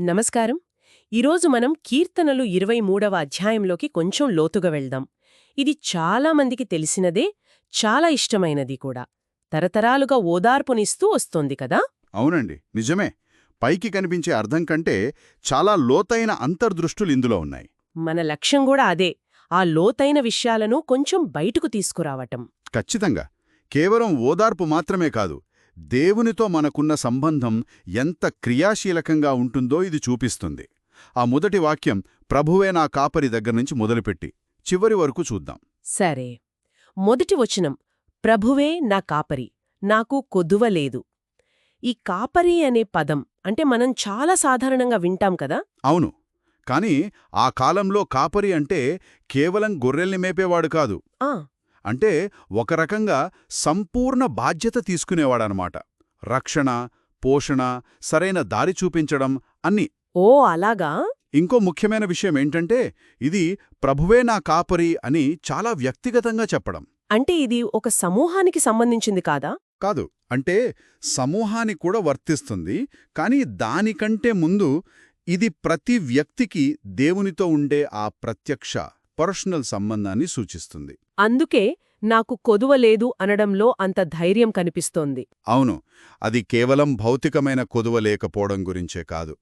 నమస్కారం. ఈరోజు మనం కీర్తనలు ఇరవై మూడవ అధ్యాయంలోకి కొంచెం లోతుగా వెళ్దాం. ఇది చాలా మందికి తెలిసినదే చాలా ఇష్టమైనది కూడా. తరతరాలుగా ఓదార్పునిస్తూ వస్తోంది కదా? అవునండి. నిజమే. పైకి కనిపించే అర్థం కంటే చాలా లోతైన అంతర్దృష్టులు ఇందులో ఉన్నాయి. మన లక్ష్యం కూడా అదే. ఆ లోతైన విషయాలను కొంచెం బయటకు తీసుకురావటం. ఖచ్చితంగా. కేవలం ఓదార్పు మాత్రమే కాదు దేవునితో మనకున్న సంబంధం ఎంత క్రియాశీలకంగా ఉంటుందో ఇది చూపిస్తుంది. ఆ మొదటి వాక్యం ప్రభువే నా కాపరి దగ్గర్నుంచి మొదలుపెట్టి చివరి వరకు చూద్దాం. సరే. మొదటి వచనం ప్రభువే నా కాపరి నాకు కొదువ లేదు. ఈ కాపరి అనే పదం అంటే మనం చాలా సాధారణంగా వింటాం కదా? అవును. కాని ఆ కాలంలో కాపరి అంటే కేవలం గొర్రెల్ని మేపేవాడు కాదు. ఆ. అంటే ఒక రకంగా సంపూర్ణ బాధ్యత తీసుకునేవాడనమాట. రక్షణ పోషణ సరైన దారి చూపించడం అన్ని. ఓ అలాగా? ఇంకో ముఖ్యమైన విషయం ఏంటంటే ఇది ప్రభువే నా కాపరి అని చాలా వ్యక్తిగతంగా చెప్పడం. అంటే ఇది ఒక సమూహానికి సంబంధించింది కాదా? కాదు. అంటే సమూహానికి కూడా వర్తిస్తుంది కానీ దానికంటే ముందు ఇది ప్రతి వ్యక్తికి దేవునితో ఉండే ఆ ప్రత్యక్ష పర్సనల్ సంబంధాన్ని సూచిస్తుంది. అందుకే నాకు కొదువ లేదు అనడంలో అంత ధైర్యం కనిపిస్తోంది. అవును అది కేవలం భౌతికమైన కొదువ లేకపోవడం గురించే కాదు.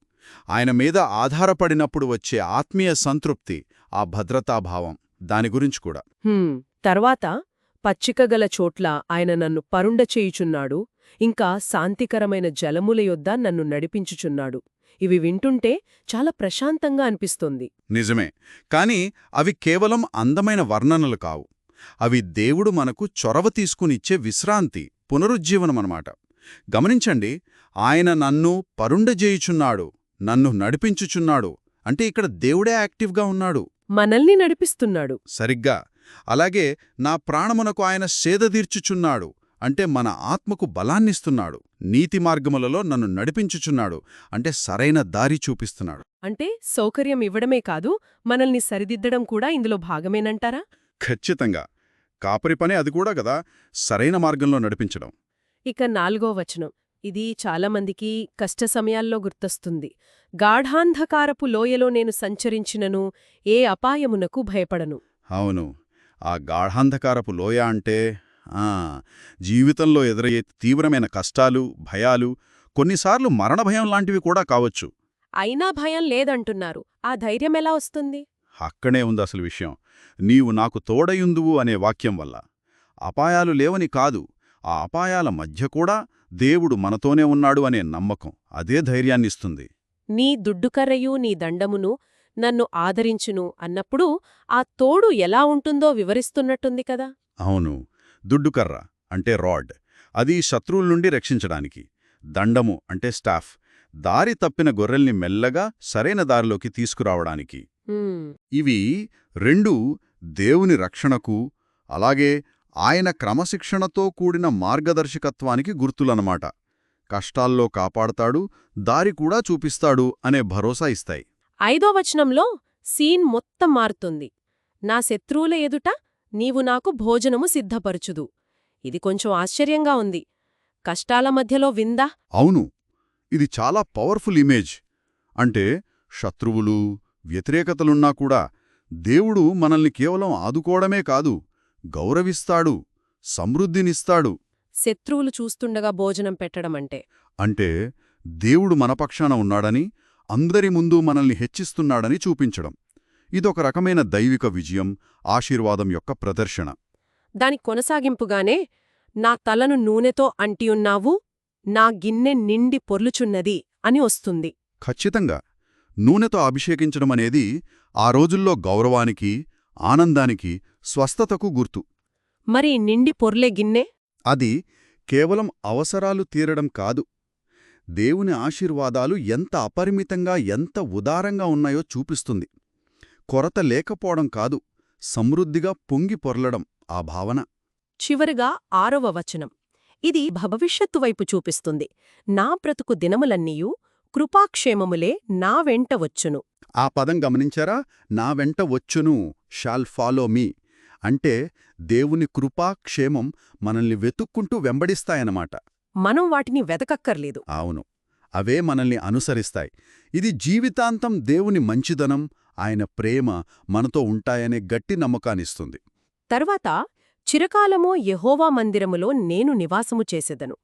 ఆయన మీద ఆధారపడినప్పుడు వచ్చే ఆత్మీయ సంతృప్తి ఆ భద్రతాభావం దాని గురించి కూడా. హ్మ్, తర్వాత పచ్చికగల చోట్ల ఆయన నన్ను పరుండ చేయుచున్నాడు ఇంకా శాంతికరమైన జలముల యొద్ద నన్ను నడిపించుచున్నాడు. ఇవి వింటుంటే చాలా ప్రశాంతంగా అనిపిస్తోంది. నిజమే కాని అవి కేవలం అందమైన వర్ణనలు కావు. అవి దేవుడు మనకు చొరవ తీసుకునిచ్చే విశ్రాంతి పునరుజ్జీవనమనమాట. గమనించండి ఆయన నన్ను పరుండజేయుచున్నాడు నన్ను నడిపించుచున్నాడు అంటే ఇక్కడ దేవుడే యాక్టివ్గా ఉన్నాడు. మనల్ని నడిపిస్తున్నాడు. సరిగ్గా. అలాగే నా ప్రాణమునకు ఆయన సేదదీర్చుచున్నాడు అంటే మన ఆత్మకు బలాన్నిస్తున్నాడు నీతి మార్గములలో నన్ను నడిపించుచున్నాడు అంటే సరైన దారి చూపిస్తున్నాడు. అంటే సౌకర్యం ఇవ్వడమే కాదు మనల్ని సరిదిద్దడం కూడా ఇందులో భాగమేనంటారా? ఖచ్చితంగా. కాపరి పని అది కూడా కదా సరైన మార్గంలో నడిపించడం. ఇక నాలుగో వచనం. ఇది చాలామందికి కష్ట సమయాల్లో గుర్తొస్తుంది. గాఢాంధకారపు లోయలో నేను సంచరించినను ఏ అపాయమునకు భయపడను. అవును. ఆ గాఢాంధకారపు లోయ అంటే ఆ జీవితంలో ఎదురయ్యే తీవ్రమైన కష్టాలు భయాలు కొన్నిసార్లు మరణభయం లాంటివి కూడా కావచ్చు. అయినా భయం లేదంటున్నారు. ఆ ధైర్యం ఎలా వస్తుంది? అక్కడే ఉంది అసలు విషయం. నీవు నాకు తోడయుందువు అనే వాక్యం వల్ల. అపాయాలు లేవని కాదు ఆ అపాయాల మధ్య కూడా దేవుడు మనతోనే ఉన్నాడు అనే నమ్మకం అదే ధైర్యాన్నిస్తుంది. నీ దుడ్డుకర్రయు నీ దండమును నన్ను ఆదరించును అన్నప్పుడు ఆ తోడు ఎలా ఉంటుందో వివరిస్తున్నట్టుంది కదా. అవును. దుడ్డుకర్ర అంటే రాడ్. అది శత్రువుల నుండి రక్షించడానికి. దండము అంటే స్టాఫ్. దారి తప్పిన గొర్రెల్ని మెల్లగా సరైన దారిలోకి తీసుకురావడానికి. ఇవి రెండు దేవుని రక్షణకు అలాగే ఆయన క్రమశిక్షణతో కూడిన మార్గదర్శకత్వానికి గుర్తులనమాట కష్టాల్లో కాపాడతాడు దారి కూడా చూపిస్తాడు అనే భరోసా ఇస్తాయి. ఐదో వచనంలో సీన్ మొత్తం మారుతుంది. నా శత్రువుల ఎదుట నీవు నాకు భోజనము సిద్ధపరచుదు. ఇది కొంచెం ఆశ్చర్యంగా ఉంది. కష్టాల మధ్యలో విందా? అవును. ఇది చాలా పవర్ఫుల్ ఇమేజ్. అంటే శత్రువులు వ్యతిరేకతలున్నా కూడా దేవుడు మనల్ని కేవలం ఆదుకోవడమే కాదు గౌరవిస్తాడు సమృద్ధినిస్తాడు. శత్రువులు చూస్తుండగా భోజనం పెట్టడమంటే అంటే? దేవుడు మన పక్షాన ఉన్నాడని అందరి ముందు మనల్ని హెచ్చిస్తున్నాడని చూపించడం. ఇదొక రకమైన దైవిక విజయం ఆశీర్వాదం యొక్క ప్రదర్శన. దాని కొనసాగింపుగానే నా తలను నూనెతో అంటియున్నావు నా గిన్నె నిండి పొర్లుచున్నది అని వస్తుంది. ఖచ్చితంగా. నూనెతో అభిషేకించడం అనేది ఆ రోజుల్లో గౌరవానికి ఆనందానికి స్వస్థతకు గుర్తు. మరి నిండి పొర్లే గిన్నె? అది కేవలం అవసరాలు తీరడం కాదు. దేవుని ఆశీర్వాదాలు ఎంత అపరిమితంగా ఎంత ఉదారంగా ఉన్నాయో చూపిస్తుంది. కొరత లేకపోవడం కాదు సమృద్ధిగా పొంగి పొర్లడం ఆ భావన. చివరిగా ఆరవ వచనం. ఇది భవిష్యత్తు వైపు చూపిస్తుంది. నా బ్రతుకు దినములన్నీయు కృపాక్షేమములే నా వెంట వచ్చును. ఆ పదం గమనించారా? నా వెంట వచ్చును షాల్ ఫాలో మీ. అంటే దేవుని కృపా క్షేమం మనల్ని వెతుక్కుంటూ వెంబడిస్తాయన్నమాట. మనం వాటిని వెతకక్కర్లేదు. అవును. అవే మనల్ని అనుసరిస్తాయి. ఇది జీవితాంతం దేవుని మంచిదనం ఆయన ప్రేమ మనతో ఉంటాయనే గట్టి నమ్మకాన్నిస్తుంది. తర్వాత చిరకాలమో యెహోవా మందిరములో నేను నివాసము చేసెదను.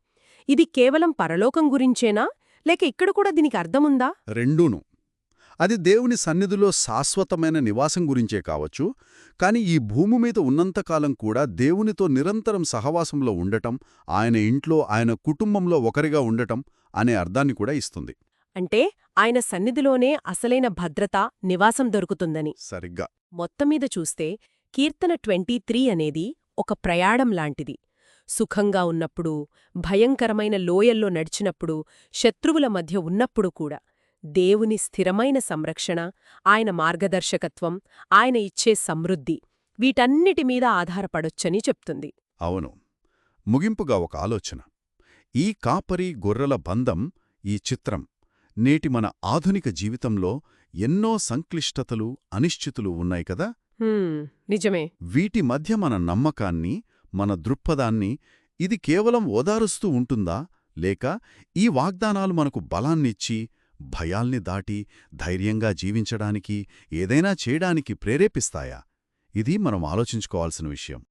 ఇది కేవలం పరలోకం గురించేనా? లేక ఇక్కడ కూడా దీనికి అర్థముందా? రెండూను. అది దేవుని సన్నిధిలో శాశ్వతమైన నివాసం గురించే కావచ్చు కాని ఈ భూమి మీద ఉన్నంతకాలం కూడా దేవునితో నిరంతరం సహవాసంలో ఉండటం ఆయన ఇంట్లో ఆయన కుటుంబంలో ఒకరిగా ఉండటం అనే అర్థాన్ని కూడా ఇస్తుంది. అంటే ఆయన సన్నిధిలోనే అసలైన భద్రత నివాసం దొరుకుతుందని. సరిగ్గా. మొత్తమీద చూస్తే కీర్తన ట్వంటీ త్రీ అనేది ఒక ప్రయాణం లాంటిది. సుఖంగా ఉన్నప్పుడు భయంకరమైన లోయల్లో నడిచినప్పుడు శత్రువుల మధ్య ఉన్నప్పుడు కూడా దేవుని స్థిరమైన సంరక్షణ ఆయన మార్గదర్శకత్వం ఆయన ఇచ్చే సమృద్ధి వీటన్నిటి మీద ఆధారపడొచ్చని చెప్తుంది. అవును. ముగింపుగా ఒక ఆలోచన. ఈ కాపరి గొర్రెల బంధం ఈ చిత్రం నేటి మన ఆధునిక జీవితంలో ఎన్నో సంక్లిష్టతలు అనిశ్చితులు ఉన్నాయి కదా? నిజమే. వీటి మధ్య మన నమ్మకాన్ని మన దృక్పథాన్ని ఇది కేవలం ఓదారుస్తూ ఉంటుందా? లేక ఈ వాగ్దానాలు మనకు బలాన్నిచ్చి భయాల్ని దాటి ధైర్యంగా జీవించడానికి ఏదైనా చేయడానికి ప్రేరేపిస్తాయా? ఇది మనం ఆలోచించుకోవాల్సిన విషయం.